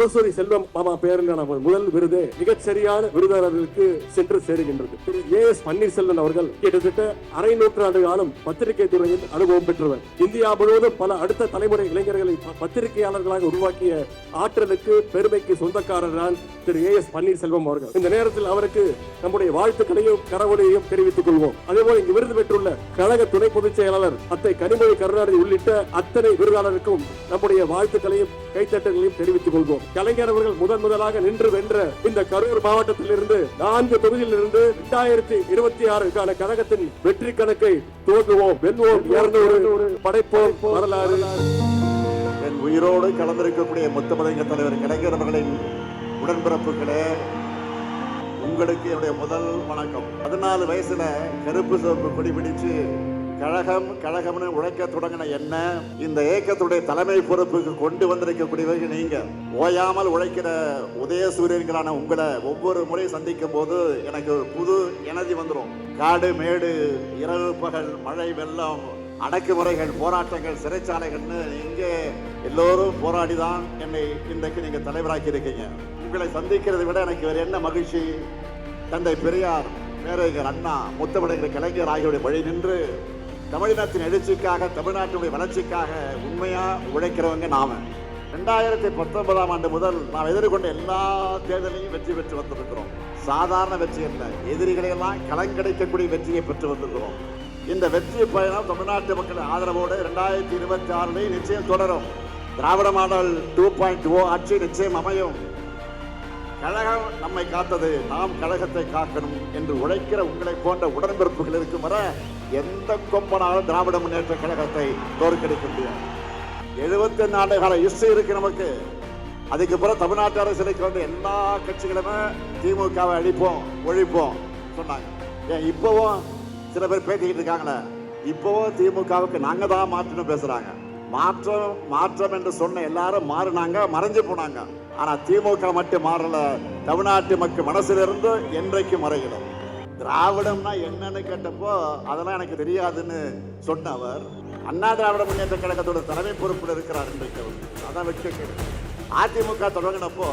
புரசூரி செல்வம் மாமா பேரிலான முதல் விருது மிகச்சரியான விருதாளர்களுக்கு சென்று சேருகின்றது. திரு ஏ எஸ் பன்னீர்செல்வன் அவர்கள் கிட்டத்தட்ட அரை நூற்றாண்டு காலம் பத்திரிகை துறையில் அனுபவம் பெற்றவர். இந்தியா முழுவதும் பல அடுத்த தலைமுறை இளைஞர்களை பத்திரிகையாளர்களாக உருவாக்கிய ஆற்றலுக்கு பெருமைக்கு சொந்தக்காரர் தான் திரு ஏ எஸ் பன்னீர்செல்வம் அவர்கள். இந்த நேரத்தில் அவருக்கு நம்முடைய வாழ்த்துக்களையும் கரவொலியையும் தெரிவித்துக் கொள்வோம். அதேபோல் இங்கு விருது பெற்றுள்ள கழக துணை பொதுச் செயலாளர் அத்தை கனிமொழி கருணாநிதி உள்ளிட்ட அத்தனை விருதாளருக்கும் நம்முடைய வாழ்த்துக்களையும் கைத்தட்டங்களையும் தெரிவித்துக் கொள்வோம். கலைஞர் அவர்கள் முதன் முதலாக நின்று வென்ற இந்த கரூர் மாவட்டத்திலிருந்து நான்கு தொகுதியிலிருந்து இரண்டாயிரத்தி இருபத்தி ஆறுக்கான கழகத்தின் வெற்றி கணக்கை துவங்குவோம் வெல்வோம். இருநூறு படைப்போம். வரலாறு. என் உயிரோடு கலந்திருக்கக்கூடிய முத்தமிழக தலைவர் கலைஞர் அவர்களின் உடன்பிறப்புகளே உங்களுக்கு என்னுடைய முதல் வணக்கம். பதினாலு வயசுல கருப்பு சிவப்பு கொடி பிடிச்சு கழகம் கழகம்னு உழைக்க தொடங்கின என்ன இந்த இயக்கத்துடைய தலைமை பொறுப்புக்கு கொண்டு வந்திருக்கக்கூடியவர்கள் நீங்க. ஓயாமல் உழைக்கிற உதயசூரியன்களான உங்களை ஒவ்வொரு முறை சந்திக்கும் போது எனக்கு ஒரு புது எனர்ஜி வந்துடும் காடு மேடு இரவு பகல் மழை வெள்ளம் அடக்குமுறைகள் போராட்டங்கள் சிறைச்சாலைகள்னு இங்கே எல்லோரும் போராடி தான் என்னை இன்றைக்கு நீங்க தலைவராக்கி இருக்கீங்க. உங்களை சந்திக்கிறதை விட எனக்கு வேறு என்ன மகிழ்ச்சி? தந்தை பெரியார் பேரறிஞர் அண்ணா முத்தமிழர் கலைஞர் ஆகியோருடைய வழி நின்று தமிழினத்தின் எழுச்சிக்காக தமிழ்நாட்டினுடைய வளர்ச்சிக்காக உண்மையாக உழைக்கிறவங்க நாம. ரெண்டாயிரத்தி பத்தொன்பதாம் ஆண்டு முதல் நாம் எதிர்கொண்ட எல்லா தேர்தலையும் வெற்றி பெற்று வந்திருக்கிறோம். சாதாரண வெற்றி அல்ல எதிரிகளையெல்லாம் கலங்கடைக்கக்கூடிய வெற்றியை பெற்று வந்திருக்கிறோம். இந்த வெற்றி பயணம் தமிழ்நாட்டு மக்கள் ஆதரவோடு ரெண்டாயிரத்தி இருபத்தி ஆறுலையும் நிச்சயம் தொடரும். Dravida model two point O ஆட்சி நிச்சயம் அமையும். கழகம் நம்மை காத்தது நாம் கழகத்தை காக்கணும் என்று உழைக்கிற உங்களை போன்ற உடன்பிறப்புகள் இருக்கும் வர எந்த கொம்பனாலும் திராவிட முன்னேற்ற கழகத்தை தோற்கடிக்க முடியாது. எழுபத்தி ஆண்டு கால இசை இருக்கு நமக்கு. அதுக்கு பிறகு தமிழ்நாட்டு அரசியலுக்கு வந்து எல்லா கட்சிகளுமே திமுகவை அழிப்போம் ஒழிப்போம் சொன்னாங்க. ஏன் இப்போவும் சில பேர் பேசிக்கிட்டு இருக்காங்களே. இப்போவும் திமுகவுக்கு நாங்க தான் மாற்றணும் பேசுறாங்க. மாற்றம் மாற்றம் என்று சொன்ன எல்லாரும் மாறினாங்க மறைஞ்சு போனாங்க. ஆனா திமுக மட்டும் மாறல. தமிழ்நாட்டு மக்கள் மனசிலிருந்து என்றைக்கு மறைகிறோம் திராவிடம்னா என்னன்னு கேட்டப்போ அதெல்லாம் எனக்கு தெரியாதுன்னு சொன்ன அவர் அண்ணா திராவிட முன்னேற்ற கழகத்தோட தலைமை பொறுப்பில் இருக்கிறார் இன்றைக்கு அவர். அதான் வெற்றி அதிமுக தொடங்கினப்போ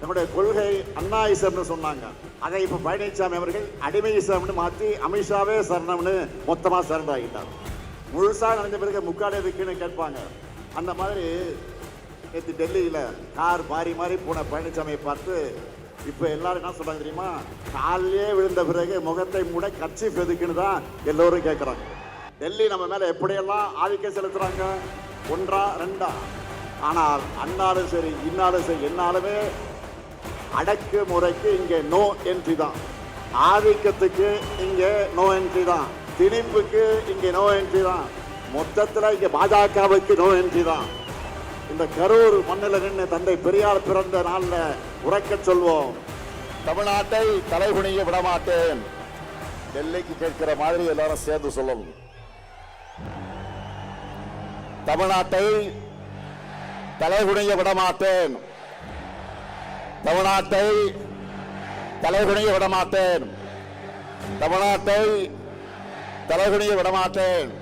நம்முடைய கொள்கை அண்ணா இசம்னு சொன்னாங்க. அதை இப்போ பழனிசாமி அவர்கள் அடிமை இசம்னு மாற்றி அமித்ஷாவே சரணம்னு மொத்தமாக சரணாகிட்டார் முழுசாக நடந்த பிறகு முக்காடு இருக்குன்னு கேட்பாங்க. அந்த மாதிரி நேற்று டெல்லியில் கார் மாறி மாறி போன பழனிசாமியை பார்த்து இப்போ எல்லாரும் என்ன சொல்கிறாங்க தெரியுமா? காலையே விழுந்த பிறகு முகத்தை மூட கட்சி பெதுக்குன்னு தான் எல்லோரும் கேட்குறாங்க டெல்லி நம்ம மேலே எப்படியெல்லாம் ஆதிக்கம் செலுத்துகிறாங்க ஒன்றா ரெண்டா? ஆனால் அன்னாலும் சரி இன்னாலும் சரி என்னாலுமே அடக்கு முறைக்கு இங்கே நோ என்ட்ரி தான். ஆதிக்கத்துக்கு இங்கே நோ என்ட்ரி தான். திணிப்புக்கு இங்கே நோ என்ட்ரி தான். மொத்தத்தில் இங்கே பாஜகவுக்கு நோ என்ட்ரி தான். இந்த கரூர் மண்ணில் நின்று தந்தை பெரியார் பிறந்த நாளில் உரைக்க சொல்வோம். தமிழ்நாட்டை தலைகுனிய விடமாட்டேன். டெல்லிக்கு கேட்கிற மாதிரி எல்லாரும் சேர்ந்து சொல்லணும். தமிழ்நாட்டை தலைகுனிய விடமாட்டேன். தமிழ்நாட்டை தலைகுனிய விடமாட்டேன். தமிழ்நாட்டை தலைகுனிய விடமாட்டேன்.